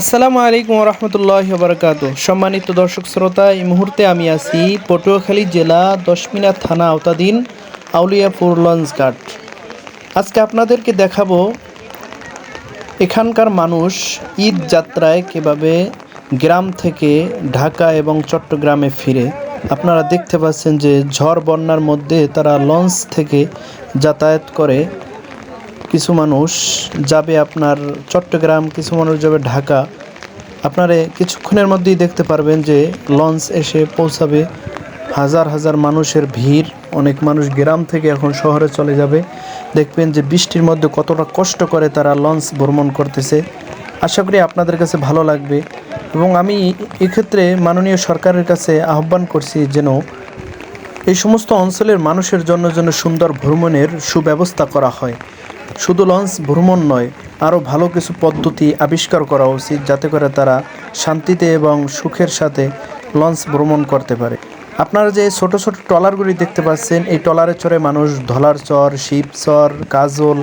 আসসালামু আলাইকুম রহমতুল্লাহ বরকাত সম্মানিত দর্শক শ্রোতা, এই মুহূর্তে আমি আছি পটুয়াখালী জেলা দশমিনা থানা আওতাধীন আউলিয়াপুর লঞ্চ ঘাট। আজকে আপনাদেরকে দেখাবো এখানকার মানুষ ঈদ যাত্রায় কীভাবে গ্রাম থেকে ঢাকা এবং চট্টগ্রামে ফিরে। আপনারা দেখতে পাচ্ছেন যে ঝড় বন্যার মধ্যে তারা লঞ্চ থেকে যাতায়াত করে। কিছু মানুষ যাবে আপনার চট্টগ্রাম, কিছু মানুষ যাবে ঢাকা। আপনারা কিছুক্ষণের মধ্যেই দেখতে পারবেন যে লঞ্চ এসে পৌঁছাবে। হাজার হাজার মানুষের ভিড়, অনেক মানুষ গ্রাম থেকে এখন শহরে চলে যাবে। দেখবেন যে বৃষ্টির মধ্যে কতটা কষ্ট করে তারা লঞ্চ ভ্রমণ করতেছে। আশা করি আপনাদের কাছে ভালো লাগবে। এবং আমি এক্ষেত্রে মাননীয় সরকারের কাছে আহ্বান করছি যেন এই সমস্ত অঞ্চলের মানুষের জন্য যেন সুন্দর ভ্রমণের সুব্যবস্থা করা হয়। শুধু লঞ্চ ভ্রমণ নয়, আরও ভালো কিছু পদ্ধতি আবিষ্কার করা উচিত যাতে করে তারা শান্তিতে এবং সুখের সাথে লঞ্চ ভ্রমণ করতে পারে। আপনারা যে ছোট ছোট ট্রলারগুলি দেখতে পাচ্ছেন, এই ট্রলারে চরে মানুষ ধলার চর, শিব চর কাজল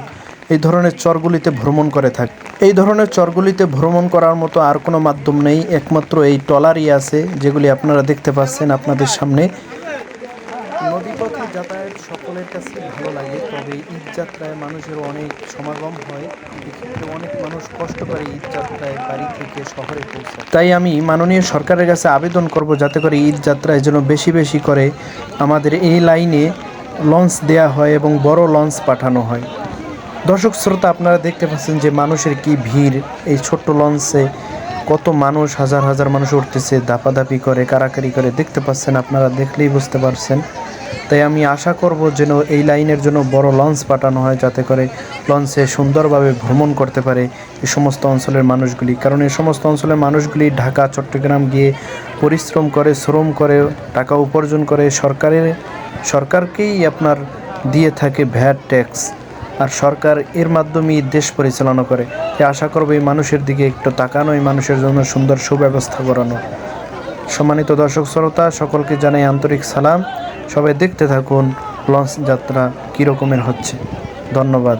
এই ধরনের চরগুলিতে ভ্রমণ করে থাকে। এই ধরনের চরগুলিতে ভ্রমণ করার মতো আর কোনো মাধ্যম নেই, একমাত্র এই ট্রলারই আছে, যেগুলি আপনারা দেখতে পাচ্ছেন আপনাদের সামনে। সকলের কাছে ভালো লাগে, তবে ঈদ যাত্রায় মানুষের অনেক সমাগম হয়। এক্ষেত্রে অনেক মানুষ কষ্ট করে ঈদ যাত্রায় বাড়ি থেকে শহরে পৌঁছায়। তাই আমি মাননীয় সরকারের কাছে আবেদন করব যাতে করে ঈদ যাত্রায় যেন বেশি বেশি করে আমাদের এই লাইনে লঞ্চ দেয়া হয় এবং বড় লঞ্চ পাঠানো হয়। দর্শক শ্রোতা, আপনারা দেখতে পাচ্ছেন যে মানুষের কি ভিড়। এই ছোট্ট লঞ্চে কত মানুষ, হাজার হাজার মানুষ উঠতেছে, দাপাদাপি করে, কারাকারি করে, দেখতে পাচ্ছেন আপনারা, দেখলেই বুঝতে পারছেন। তাই আমি আশা করব যেন এই লাইনের জন্য বড় লঞ্চ পাঠানো হয়, যাতে করে লঞ্চে সুন্দরভাবে ভ্রমণ করতে পারে এই সমস্ত অঞ্চলের মানুষগুলি। কারণ এই সমস্ত অঞ্চলের মানুষগুলি ঢাকা, চট্টগ্রাম গিয়ে পরিশ্রম করে, শ্রম করে, টাকা উপার্জন করে, সরকারের, সরকারকেই আপনার দিয়ে থাকে ভ্যাট ট্যাক্স। আর সরকার এর মাধ্যমেই দেশ পরিচালনা করে। তাই আশা করব এই মানুষের দিকে একটু তাকানো, এই মানুষের জন্য সুন্দর সুব্যবস্থা করানো। সম্মানিত দর্শক শ্রোতা, সকলকে জানাই আন্তরিক সালাম। সবাই দেখতে থাকুন লঞ্চ যাত্রা কীরকমের হচ্ছে। ধন্যবাদ।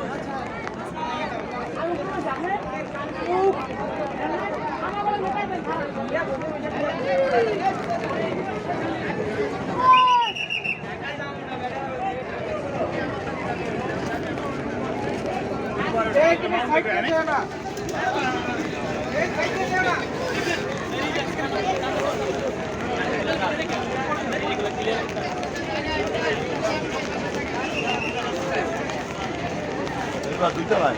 দুইটা ভাই